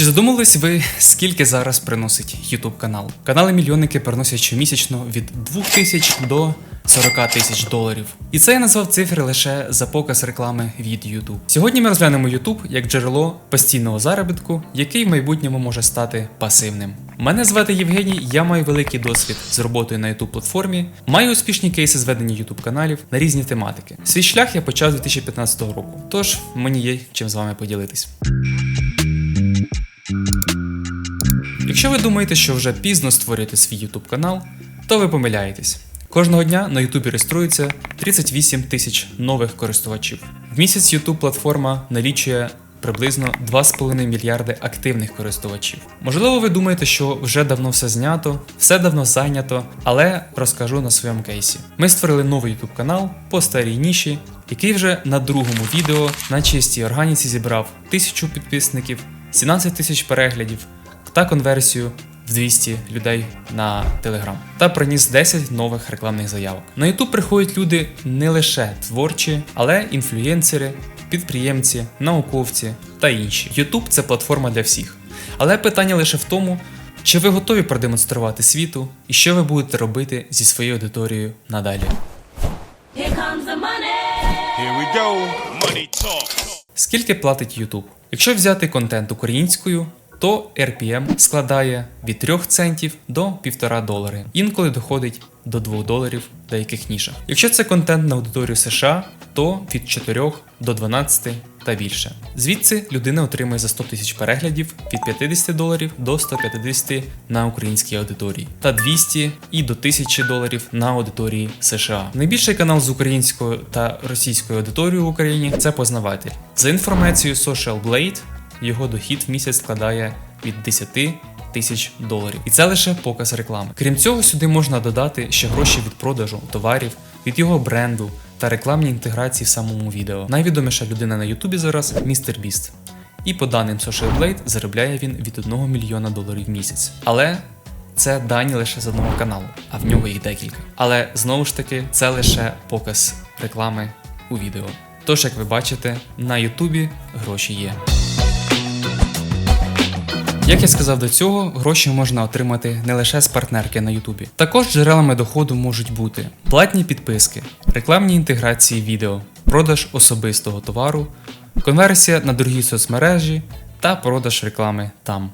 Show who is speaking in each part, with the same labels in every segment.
Speaker 1: Чи задумались ви, скільки зараз приносить YouTube канал? Канали мільйонники приносять щомісячно від 2000 до 40 тисяч доларів. І це я назвав цифри лише за показ реклами від YouTube. Сьогодні ми розглянемо YouTube як джерело постійного заробітку, який в майбутньому може стати пасивним. Мене звати Євгеній, я маю великий досвід з роботою на YouTube платформі, маю успішні кейси з ведення YouTube каналів на різні тематики. Свій шлях я почав з 2015 року, тож мені є чим з вами поділитись. Якщо ви думаєте, що вже пізно створюєте свій YouTube канал, то ви помиляєтесь. Кожного дня на YouTube реєструється 38 тисяч нових користувачів. В місяць YouTube платформа налічує приблизно 2,5 мільярди активних користувачів. Можливо, ви думаєте, що вже давно все знято, все давно зайнято, але розкажу на своєму кейсі. Ми створили новий YouTube канал по старій ніші, який вже на другому відео на чистій органіці зібрав 1000 підписників, 17 тисяч переглядів та конверсію в 200 людей на Telegram та приніс 10 нових рекламних заявок. На YouTube приходять люди не лише творчі, але інфлюєнсери, підприємці, науковці та інші. YouTube це платформа для всіх. Але питання лише в тому, чи ви готові продемонструвати світу і що ви будете робити зі своєю аудиторією надалі.
Speaker 2: Here comes the money.
Speaker 3: Here we go. Money talk.
Speaker 1: Скільки платить YouTube? Якщо взяти контент українською, то RPM складає від 3 центів до 1,5 долари. Інколи доходить до 2 доларів деяких нішах. Якщо це контент на аудиторію США, то від 4 до 12 та більше. Звідси людина отримує за 100 тисяч переглядів від 50 доларів до 150 на українській аудиторії та 200 і до 1000 доларів на аудиторії США. Найбільший канал з українською та російською аудиторією в Україні це познаватель. За інформацією Social Blade, його дохід в місяць складає від 10 тисяч доларів. І це лише показ реклами. Крім цього, сюди можна додати ще гроші від продажу товарів, від його бренду та рекламні інтеграції в самому відео. Найвідоміша людина на Ютубі зараз містер Біст. І по даним Social Blade заробляє він від 1 мільйона доларів в місяць. Але це дані лише з одного каналу, а в нього їх декілька. Але знову ж таки, це лише показ реклами у відео. Тож, як ви бачите, на Ютубі гроші є. Як я сказав до цього, гроші можна отримати не лише з партнерки на Ютубі. Також джерелами доходу можуть бути платні підписки, рекламні інтеграції відео, продаж особистого товару, конверсія на другі соцмережі та продаж реклами там.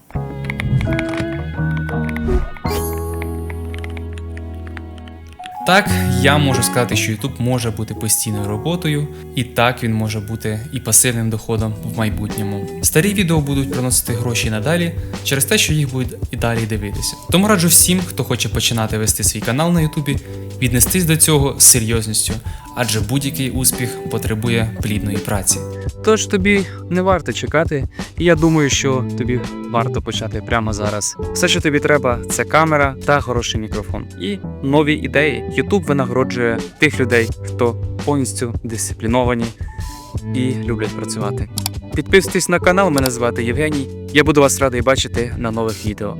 Speaker 1: Так, я можу сказати, що YouTube може бути постійною роботою, і так він може бути і пасивним доходом в майбутньому. Старі відео будуть приносити гроші надалі через те, що їх будуть і далі дивитися. Тому раджу всім, хто хоче починати вести свій канал на YouTube, віднестись до цього з серйозністю, адже будь-який успіх потребує плідної праці.
Speaker 4: Тож тобі не варто чекати, і я думаю, що тобі варто почати прямо зараз. Все, що тобі треба, це камера та хороший мікрофон. І нові ідеї. YouTube винагороджує тих людей, хто повністю дисципліновані і люблять працювати. Підписуйтесь на канал, мене звати Євгеній. Я буду вас радий бачити на нових відео.